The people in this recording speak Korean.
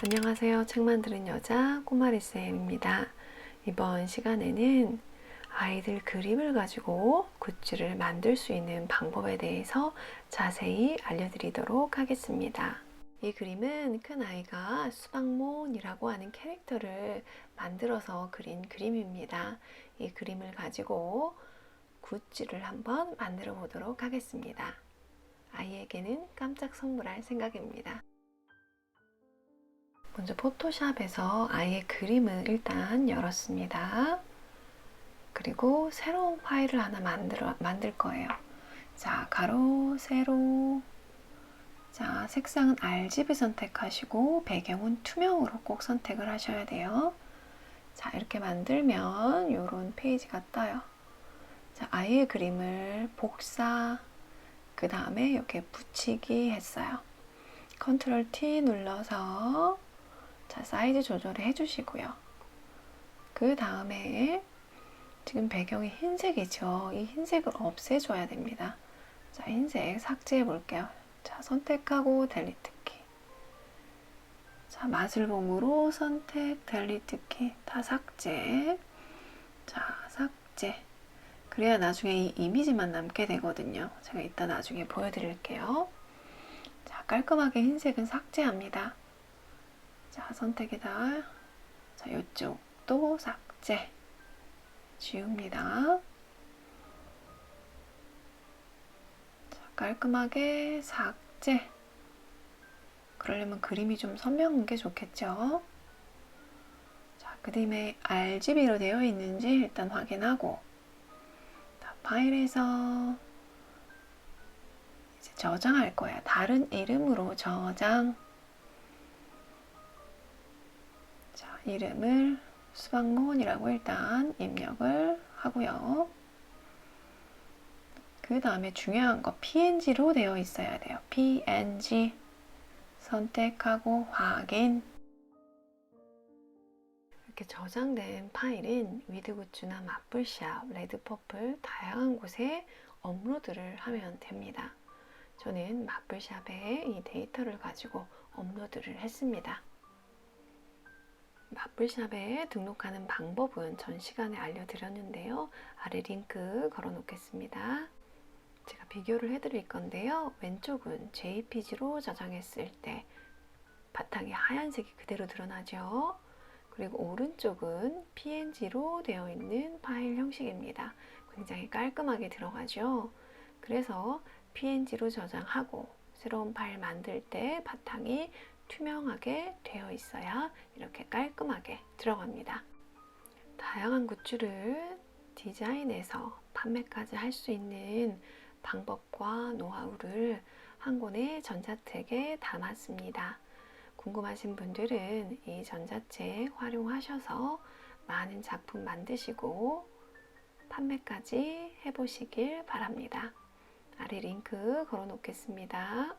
안녕하세요. 책 만드는 여자 꼬마리쌤입니다. 이번 시간에는 아이들 그림을 가지고 굿즈를 만들 수 있는 방법에 대해서 자세히 알려드리도록 하겠습니다. 이 그림은 큰 아이가 수박몬이라고 하는 캐릭터를 만들어서 그린 그림입니다. 이 그림을 가지고 굿즈를 한번 만들어 보도록 하겠습니다. 아이에게는 깜짝 선물할 생각입니다. 먼저 포토샵에서 아이의 그림을 일단 열었습니다. 그리고 새로운 파일을 하나 만들어, 만들 거예요. 자, 가로, 세로. 자, 색상은 RGB 선택하시고 배경은 투명으로 꼭 선택을 하셔야 돼요. 자, 이렇게 만들면 이런 페이지가 떠요. 자, 아이의 그림을 복사, 그 다음에 이렇게 붙이기 했어요. 컨트롤 T 눌러서 자, 사이즈 조절을 해주시고요. 그 다음에 지금 배경이 흰색이죠. 이 흰색을 없애줘야 됩니다. 자, 흰색 삭제해 볼게요. 자, 선택하고 델리트 키. 자, 마술봉으로 선택, 델리트 키. 다 삭제. 자, 삭제. 그래야 나중에 이 이미지만 남게 되거든요. 제가 이따 나중에 보여드릴게요. 자, 깔끔하게 흰색은 삭제합니다. 자, 선택에다 자, 이쪽도 삭제 지웁니다. 자, 깔끔하게 삭제 그러려면 그림이 좀 선명한 게 좋겠죠? 자, 그림에 RGB로 되어 있는지 일단 확인하고 자, 파일에서 이제 저장할 거야. 다른 이름으로 저장 이름을 수박몬이라고 일단 입력을 하고요. 그 다음에 중요한 거 png로 되어 있어야 돼요. png 선택하고 확인 이렇게 저장된 파일은 위드굿즈나 마플샵, 레드퍼플 다양한 곳에 업로드를 하면 됩니다. 저는 마플샵에 이 데이터를 가지고 업로드를 했습니다. 마플샵에 등록하는 방법은 전 시간에 알려드렸는데요. 아래 링크 걸어 놓겠습니다. 제가 비교를 해드릴 건데요. 왼쪽은 JPG로 저장했을 때 바탕이 하얀색이 그대로 드러나죠. 그리고 오른쪽은 PNG로 되어 있는 파일 형식입니다. 굉장히 깔끔하게 들어가죠. 그래서 PNG로 저장하고 새로운 파일 만들 때 바탕이 투명하게 되어 있어야 이렇게 깔끔하게 들어갑니다. 다양한 굿즈를 디자인해서 판매까지 할 수 있는 방법과 노하우를 한 권의 전자책에 담았습니다. 궁금하신 분들은 이 전자책 활용하셔서 많은 작품 만드시고 판매까지 해보시길 바랍니다. 아래 링크 걸어 놓겠습니다.